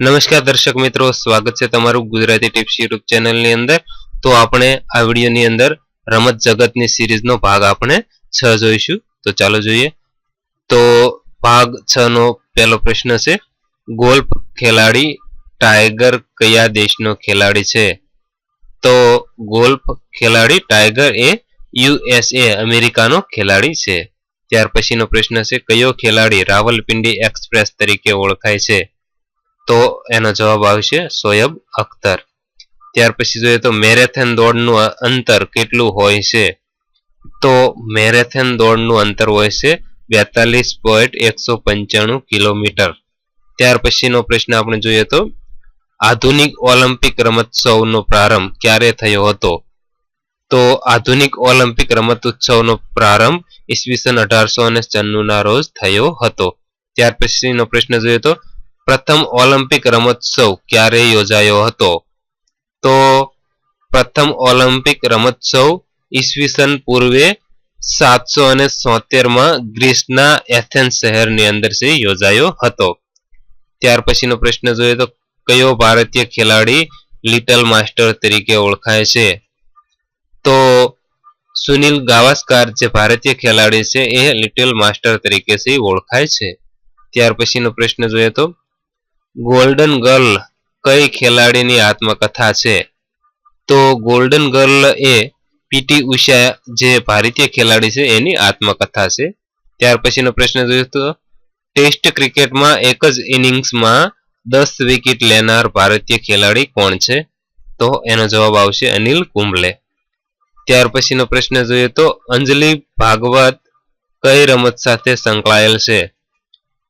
નમસ્કાર દર્શક મિત્રો, સ્વાગત છે તમારું ગુજરાતી ટિપ્સ યુટ્યુબ ચેનલની અંદર. તો આપણે આ વિડીયોની અંદર રમત જગતની સિરીઝનો ભાગ આપણે છ જોઈશું. તો ચાલો જોઈએ. તો ભાગ છ નો પહેલો પ્રશ્ન છે, ગોલ્ફ ખેલાડી ટાઈગર કયા દેશનો ખેલાડી છે? તો ગોલ્ફ ખેલાડી ટાઈગર એ યુએસએ, અમેરિકાનો ખેલાડી છે. ત્યાર પછીનો પ્રશ્ન છે, કયો ખેલાડી રાવલપિંડી એક્સપ્રેસ તરીકે ઓળખાય છે? તો એનો જવાબ આવશે સોયબ અખ્તર. ત્યાર પછી જોઈએ તો મેરેથોન દોડનું અંતર કેટલું હોય છે? તો મેરેથોન દોડનું અંતર હોય છે બેતાલીસ પોઈન્ટ એકસો પંચાણું કિલોમીટર. ત્યાર પછીનો પ્રશ્ન આપણે જોઈએ તો આધુનિક ઓલિમ્પિક રમતોત્સવનો પ્રારંભ ક્યારે થયો હતો? તો આધુનિક ઓલિમ્પિક રમત ઉત્સવનો પ્રારંભ ઈસવીસન અઢારસો અને ના રોજ થયો હતો. ત્યાર પછીનો પ્રશ્ન જોઈએ તો પ્રથમ ઓલિમ્પિક રમતોત્સવ ક્યારે યોજાયો હતો? તો પ્રથમ ઓલિમ્પિક રમતોત્સવ ઈસવીસન પૂર્વે સાતસો અને સોતેરમાં ગ્રીસના એથેન્સ શહેરની અંદર છે યોજાયો હતો. ત્યાર પછીનો પ્રશ્ન જોઈએ તો કયો ભારતીય ખેલાડી લિટલ માસ્ટર તરીકે ઓળખાય છે? તો સુનિલ ગાવસ્કર જે ભારતીય ખેલાડી છે, એ લિટલ માસ્ટર તરીકે ઓળખાય છે. ત્યાર પછીનો પ્રશ્ન જોઈએ તો ગોલ્ડન ગર્લ કઈ ખેલાડીની આત્મકથા છે? તો ગોલ્ડન ગર્લ એ પીટી ઉષા જે ભારતીય ખેલાડી છે, એની આત્મકથા છે. ત્યાર પછીનો પ્રશ્ન જોઈએ તો ટેસ્ટ ક્રિકેટમાં એક જ ઇનિંગ્સમાં દસ વિકેટ લેનાર ભારતીય ખેલાડી કોણ છે? તો એનો જવાબ આવશે અનિલ કુંબલે. ત્યાર પછીનો પ્રશ્ન જોઈએ તો, અંજલિ ભાગવત કઈ રમત સાથે સંકળાયેલ છે?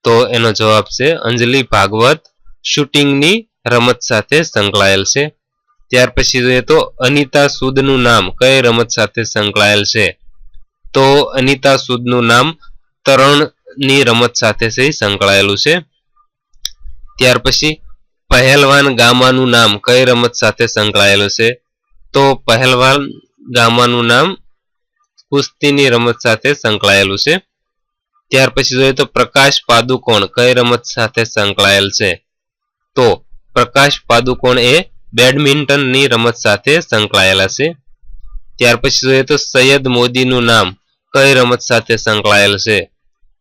તો એનો જવાબ છે, અંજલિ ભાગવત શૂટિંગની રમત સાથે સંકળાયેલ છે. ત્યાર પછી જોઈએ તો અનિતા સુદનું નામ કઈ રમત સાથે સંકળાયેલ છે? તો અનિતા સુદનું નામ તરણની રમત સાથે સંકળાયેલું છે. ત્યાર પછી પહેલવાન ગામાનું નામ કઈ રમત સાથે સંકળાયેલું છે? તો પહેલવાન ગામાનું નામ કુસ્તીની રમત સાથે સંકળાયેલું છે. ત્યાર પછી જોઈએ તો પ્રકાશ પાદુકોણ કઈ રમત સાથે સંકળાયેલ છે? તો પ્રકાશ પાદુકોણ એ બેડમિન્ટનની રમત સાથે સંકળાયેલા છે. ત્યાર પછી જોઈએ તો સૈયદ મોદીનું નામ કઈ રમત સાથે સંકળાયેલ છે?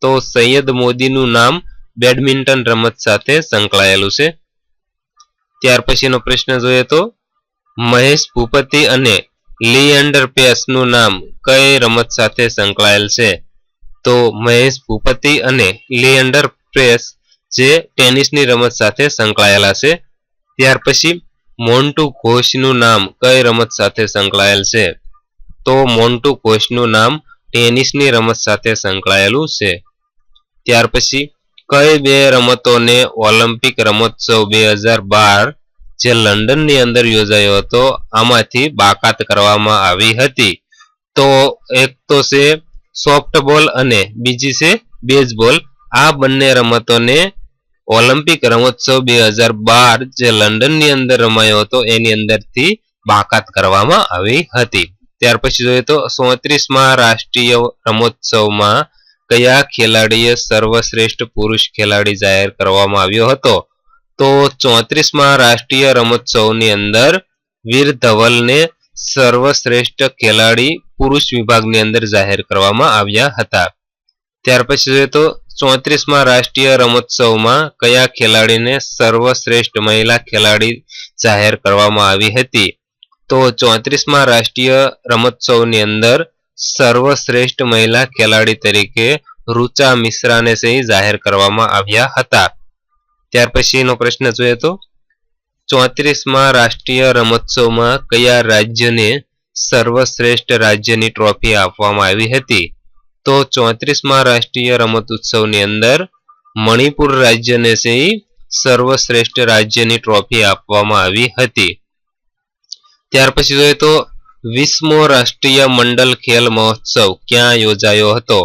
તો સૈયદ મોદીનું નામ બેડમિન્ટન રમત સાથે સંકળાયેલું છે. ત્યાર પછીનો પ્રશ્ન જોઈએ તો મહેશ ભૂપતિ અને લિએન્ડર પેસનું નામ કઈ રમત સાથે સંકળાયેલ છે? તો મહેશ ભૂપતિ અને લિએન્ડર પેસ જે ટેનિસની રમત સાથે સંકળાયેલા છે. ત્યાર પછી મોન્ટુ ઘોષનું નામ કઈ રમત સાથે સંકળાયેલ છે? તો મોન્ટુ ઘોષનું નામ ટેનિસની રમત સાથે સંકળાયેલું છે. ત્યાર પછી કઈ બે રમતોને ઓલિમ્પિક રમોત્સવ બે હજાર બાર જે લંડનની અંદર યોજાયો હતો, આમાંથી બાકાત કરવામાં આવી હતી. તો એક તો છે સોફ્ટબોલ અને બીજી છે બેઝબોલ. આ બંને રમતોને ઓલિમ્પિક રમોત્સવ બે હજાર બાર જે લંડનની અંદર રમાયો હતો, એની અંદરથી બાકાત કરવામાં આવી હતી. ત્યાર પછી જોઈએ તો ચોત્રીસમાં રાષ્ટ્રીય રમોત્સવમાં કયા ખેલાડીએ સર્વશ્રેષ્ઠ પુરુષ ખેલાડી જાહેર કરવામાં આવ્યો હતો? તો ચોત્રીસમાં રાષ્ટ્રીય રમોત્સવની અંદર વીર ધવલને સર્વશ્રેષ્ઠ ખેલાડી પુરુષ વિભાગની અંદર જાહેર કરવામાં આવ્યા હતા. ત્યાર પછી જોઈએ તો ચોત્રીસમાં રાષ્ટ્રીય રમતોત્સવમાં કયા ખેલાડીને સર્વશ્રેષ્ઠ મહિલા ખેલાડી જાહેર કરવામાં આવી હતી? તો ચોત્રીસમાં રાષ્ટ્રીય રમતોત્સવની અંદર સર્વશ્રેષ્ઠ મહિલા ખેલાડી તરીકે રુચા મિશ્રાને જાહેર કરવામાં આવ્યા હતા. ત્યાર પછીનો પ્રશ્ન જોઈએ તો, ચોત્રીસમાં રાષ્ટ્રીય રમતોત્સવમાં કયા રાજ્યને સર્વશ્રેષ્ઠ રાજ્યની ટ્રોફી આપવામાં આવી હતી? તો ચોત્રીસમાં રાષ્ટ્રીય રમત ઉત્સવની અંદર મણિપુર રાજ્યને સર્વશ્રેષ્ઠ રાજ્યની ટ્રોફી આપવામાં આવી હતી. ત્યાર પછી જોઈએ તો વીસમો રાષ્ટ્રીય મંડળ ખેલ મહોત્સવ ક્યાં યોજાયો હતો?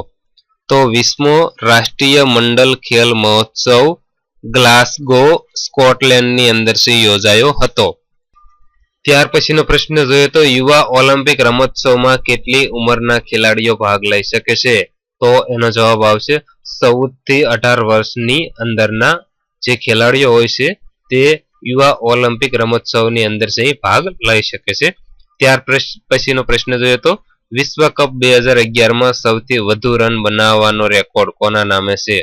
તો વીસમો રાષ્ટ્રીય મંડળ ખેલ મહોત્સવ ગ્લાસગો, સ્કોટલેન્ડની અંદર યોજાયો હતો. ત્યાર પછીનો પ્રશ્ન જોઈએ તો યુવા ઓલિમ્પિક રમતોત્સવમાં કેટલી ઉંમરના ખેલાડીઓ ભાગ લઈ શકે છે? તો એનો જવાબ આવશે ચૌદથી અઢાર વર્ષની અંદરના જે ખેલાડીઓ હોય છે, તે યુવા ઓલિમ્પિક રમતોત્સવની અંદર છે ભાગ લઈ શકે છે. ત્યાર પછીનો પ્રશ્ન જોઈએ તો વિશ્વ કપ બે હજાર અગિયારમાં સૌથી વધુ રન બનાવવાનો રેકોર્ડ કોના નામે છે?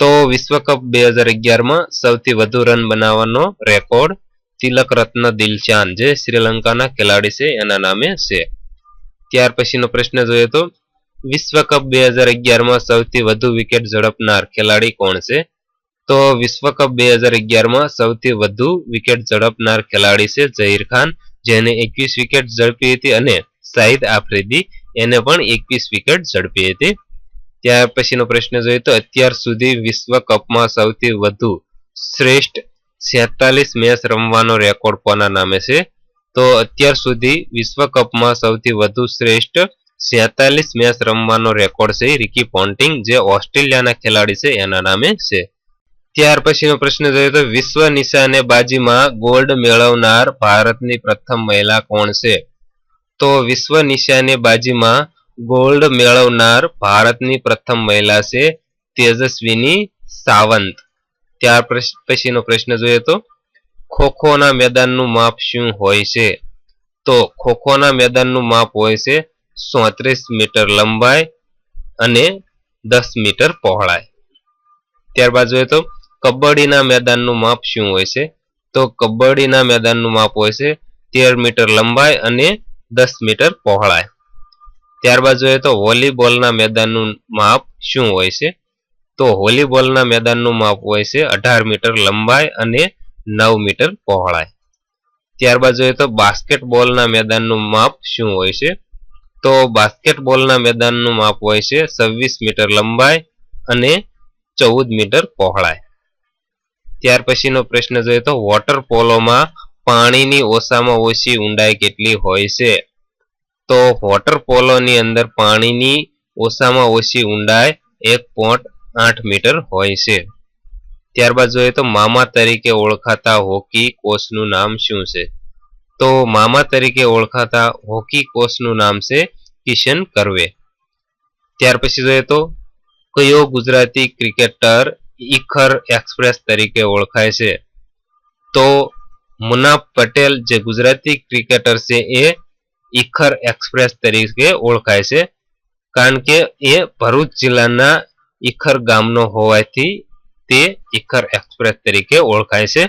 તો વિશ્વ કપ બે હજાર અગિયારમાં સૌથી વધુ રન બનાવવાનો રેકોર્ડ તિલક રત્ન દિલશાન જે શ્રીલંકાના ખેલાડી છે, એના નામે છે. ત્યાર પછીનો પ્રશ્ન જોઈએ તો વિશ્વ બે હજાર અગિયારમાં સૌથી વધુ વિકેટ ઝડપનાર ખેલાડી કોણ છે? તો વિશ્વ બે હજાર અગિયારમાં સૌથી વધુ વિકેટ ઝડપનાર ખેલાડી છે ઝહીર ખાન, જેને એકવીસ વિકેટ ઝડપી હતી અને સાહિદ આફ્રિદી એને પણ એકવીસ વિકેટ ઝડપી હતી. ત્યાર પછીનો પ્રશ્ન જોઈએ તો, અત્યાર સુધી વિશ્વ કપમાં સૌથી વધુ શ્રેષ્ઠ છેતાલીસ મેચ રમવાનો રેકોર્ડ કોના નામે છે? તો અત્યાર સુધી વિશ્વ કપમાં સૌથી વધુ શ્રેષ્ઠ છેતાલીસ મેચ રમવાનો રેકોર્ડ છે રિકી પોન્ટિંગ, જે ઓસ્ટ્રેલિયાના ખેલાડી છે, એના નામે છે. ત્યાર પછીનો પ્રશ્ન જોઈએ તો વિશ્વ નિશાનેબાજીમાં ગોલ્ડ મેળવનાર ભારતની પ્રથમ મહિલા કોણ છે? તો વિશ્વ નિશાનેબાજીમાં ગોલ્ડ મેળવનાર ભારતની પ્રથમ મહિલા છે તેજસ્વીની સાવંત. ત્યાર પછીનો પ્રશ્ન જોઈએ તો, ખોખોના મેદાનનું માપ શું હોય છે? તો ખોખોના મેદાનનું માપ હોય છે સોત્રીસ મીટર લંબાઈ અને દસ મીટર પહોળાઈ. ત્યારબાદ જોઈએ તો, કબડ્ડીના મેદાનનું માપ શું હોય છે? તો કબડ્ડીના મેદાનનું માપ હોય છે તેર મીટર લંબાઈ અને દસ મીટર પહોળાઈ. ત્યારબાદ જોઈએ તો વોલીબોલના મેદાનનું માપ શું હોય છે? તો વોલીબોલના મેદાનનું માપ હોય છે અઢાર મીટર લંબાઈ અને નવ મીટર પહોળાઈ. ત્યારબાદ જોઈએ તો બાસ્કેટબોલના મેદાનનું માપ શું હોય છે? તો બાસ્કેટબોલના મેદાનનું માપ હોય છે છવ્વીસ મીટર લંબાઈ અને ચૌદ મીટર પહોળાઈ. ત્યાર પછીનો પ્રશ્ન જોઈએ તો વોટર પોલોમાં પાણીની ઓછામાં ઓછી ઊંડાઈ કેટલી હોય છે? તો વોટર પોલોની અંદર પાણીની ઓછામાં ઓછી ઊંડાઈ એક પોઈન્ટ આઠ મીટર હોય છે. ત્યારબાદ જોઈએ તો મામા તરીકે ઓળખાતા હોકી કોષનું નામ શું છે? તો મામા તરીકે ઓળખાતા હોકી કોષનું નામ છે કિશન કરવે. ત્યાર પછી જોઈએ તો કયો ગુજરાતી ક્રિકેટર ઈખર એક્સપ્રેસ તરીકે ઓળખાય છે? તો મુનાફ પટેલ જે ગુજરાતી ક્રિકેટર છે એ ઈખર એક્સપ્રેસ તરીકે ઓળખાય છે. કારણ કે એ ભરૂચ જિલ્લાના ઈખર ગામનો હોવાથી તે ઈખર એક્સપ્રેસ તરીકે ઓળખાય છે.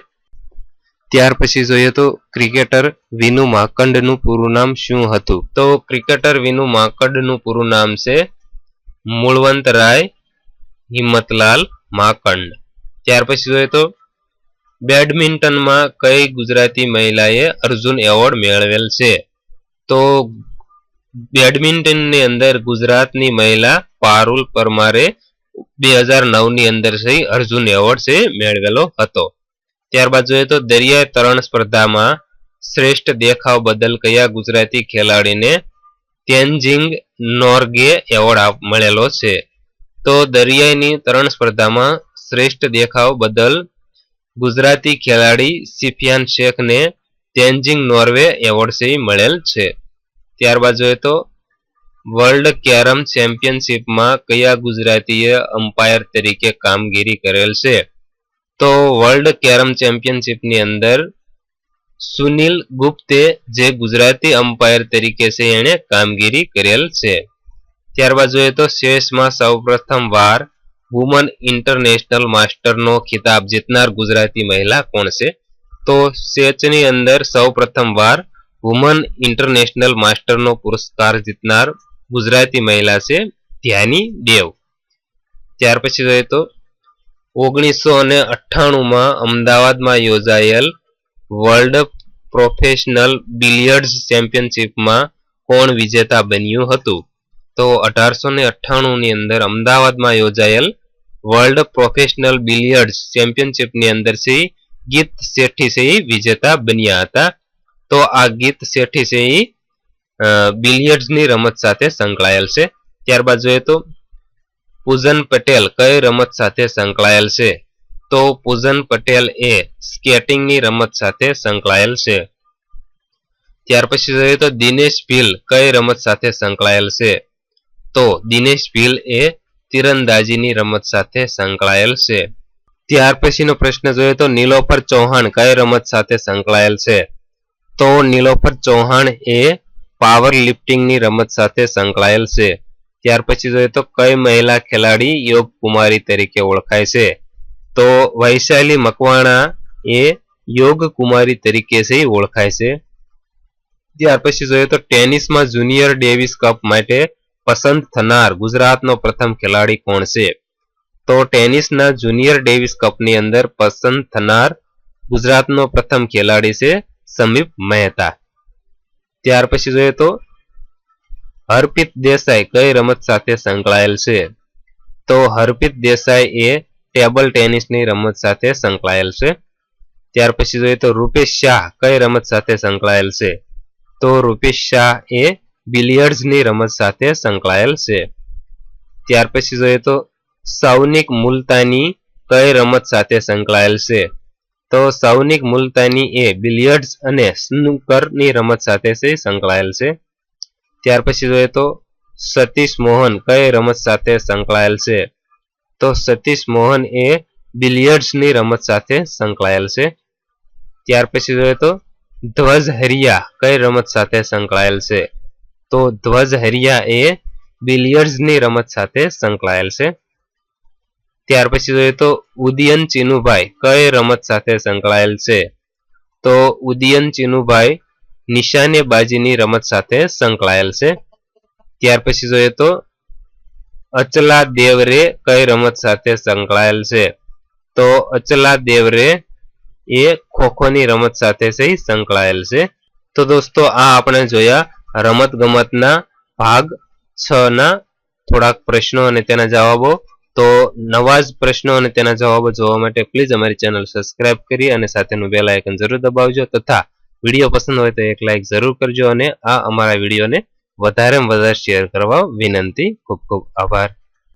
ત્યાર પછી જોઈએ તો ક્રિકેટર વિનુ માકંડનું પૂરું નામ શું હતું? તો ક્રિકેટર વિનુ માકંડનું પૂરું નામ છે મૂળવંત રાય હિંમતલાલ માકંડ. ત્યાર પછી જોઈએ તો બેડમિન્ટનમાં કઈ ગુજરાતી મહિલાએ અર્જુન એવોર્ડ મેળવેલ છે? તો બેડમિન્ટનની અંદર ગુજરાતની મહિલા પારુલ પરમારે બે હજાર નવની અંદર છે અર્જુન એવોર્ડ છે મેળવેલો હતો. ત્યારબાદ જોઈએ તો દરિયાઈ તરણ સ્પર્ધામાં શ્રેષ્ઠ દેખાવ બદલ કયા ગુજરાતી ખેલાડીને તેનજિંગ નોર્ગે એવોર્ડ મળેલો છે? તો દરિયાઈની તરણ સ્પર્ધામાં શ્રેષ્ઠ દેખાવ બદલ ગુજરાતી ખેલાડી સિફિયાન શેખને તેનજિંગ નોર્વે એવોર્ડ છે મળેલ છે. ત્યારબાદ જોઈએ તો વર્લ્ડ કેરમ ચેમ્પિયનશિપમાં કયા ગુજરાતીએ અમ્પાયર તરીકે કામગીરી કરેલ છે? તો વર્લ્ડ કેરમ ચેમ્પિયનશિપની અંદર સુનિલ ગુપ્તે જે ગુજરાતી અમ્પાયર તરીકે છે, એણે કામગીરી કરેલ છે. ત્યારબાદ જોઈએ તો શેષમાં સૌપ્રથમ વાર વુમન ઇન્ટરનેશનલ માસ્ટરનો ખિતાબ જીતનાર ગુજરાતી મહિલા કોણ છે? તો ચેસની અંદર સૌપ્રથમ વાર વુમન ઇન્ટરનેશનલ માસ્ટરનો પુરસ્કાર જીતનાર ગુજરાતી મહિલા છે ધ્યાની દેવ. ત્યાર પછી જોઈએ તો ઓગણીસો અને અઠ્ઠાણુંમાં અમદાવાદમાં યોજાયેલ વર્લ્ડ પ્રોફેશનલ બિલિયર્ડ્સ ચેમ્પિયનશિપમાં કોણ વિજેતા બન્યું હતું? તો અઢારસો ને અઠ્ઠાણુંની અંદર અમદાવાદમાં યોજાયેલ વર્લ્ડ પ્રોફેશનલ બિલિયર્ડ્સ ચેમ્પિયનશિપની અંદર છે ગીત શેઠી છે વિજેતા બન્યા હતા. તો આ ગીત શેઠી છે બિલિયર્ડ્સની રમત સાથે સંકળાયેલ છે. ત્યારબાદ જોઈએ તો પૂજન પટેલ કઈ રમત સાથે સંકળાયેલ છે? તો પૂજન પટેલ એ સ્કેટિંગની રમત સાથે સંકળાયેલ છે. ત્યાર પછી જોઈએ તો દિનેશ ભીલ કઈ રમત સાથે સંકળાયેલ છે? તો દિનેશ ભીલ એ તીરંદાજીની રમત સાથે સંકળાયેલ છે. ત્યાર પછીનો પ્રશ્ન જોઈએ તો નીલોફર ચૌહાણ કઈ રમત સાથે સંકળાયેલ છે? તો નીલોફર ચૌહાણ એ પાવર લિફ્ટિંગની રમત સાથે સંકળાયેલ છે. ત્યાર પછી જોઈએ તો કઈ મહિલા ખેલાડી યોગ કુમારી તરીકે ઓળખાય છે. તો વૈશાલી મકવાણા એ યોગ કુમારી તરીકે છે ઓળખાય છે. ત્યાર પછી જોઈએ તો ટેનિસમાં જુનિયર ડેવિસ કપ માટે પસંદ થનાર ગુજરાતનો પ્રથમ ખેલાડી કોણ છે? તો ટેનિસના જુનિયર ડેવિસ કપની અંદર પસંદ થનાર ગુજરાતનો પ્રથમ ખેલાડી છે સમીપ મહેતા. ત્યાર પછી જોઈએ તો હરપ્રીત દેસાઈ કઈ રમત સાથે સંકળાયેલ છે? તો હરપ્રીત દેસાઈ એ ટેબલ ટેનિસની રમત સાથે સંકળાયેલ છે. ત્યાર પછી જોઈએ તો રૂપેશ શાહ કઈ રમત સાથે સંકળાયેલ છે? તો રૂપેશ શાહ એ બિલિયર્ડ્સની રમત સાથે સંકળાયેલ છે. ત્યાર પછી જોઈએ તો સૌનિક મુલતાની કઈ રમત સાથે સંકળાયેલ છે? તો સૌનિક મુલતાની એ બિલિયર્ડ્સ અને સ્નૂકરની રમત સાથે સંકળાયેલ છે. ત્યાર પછી જોઈએ તો સતીશ મોહન કઈ રમત સાથે સંકળાયેલ છે? તો સતીશ મોહન એ બિલિયર્ડ્સની રમત સાથે સંકળાયેલ છે. ત્યાર પછી જોઈએ તો ધ્વજ હરિયા કઈ રમત સાથે સંકળાયેલ છે? તો ધ્વજ હરિયા એ બિલિયર્ડ્સની રમત સાથે સંકળાયેલ છે. ત્યાર પછી જોઈએ તો ઉદયન ચીનુભાઈ, કઈ રમત સાથે સંકળાયેલ છે? તો ઉદયન ચીનુભાઈ નિશાનેબાજીની રમત સાથે સંકળાયેલ છે. ત્યાર પછી જોઈએ તો અચલા દેવરે કઈ રમત સાથે સંકળાયેલ છે? તો અચલા દેવરે એ ખોખોની રમત સાથે સંકળાયેલ છે. તો દોસ્તો, આ આપણે જોયા રમત ગમતના ભાગ છ ના થોડાક પ્રશ્નો અને તેના જવાબો. તો નવા જ પ્રશ્નો અને તેના જવાબો જોવા માટે પ્લીઝ અમારી ચેનલ સબસ્ક્રાઇબ કરી અને સાથેનું બેલ આઇકન જરૂર દબાવજો તથા વીડિયો પસંદ હોય તો એક લાઇક જરૂર કરજો અને આ અમારા વિડીયોને વધારેમાં વધારે શેર કરવા વિનંતી ખૂબ ખૂબ આભાર.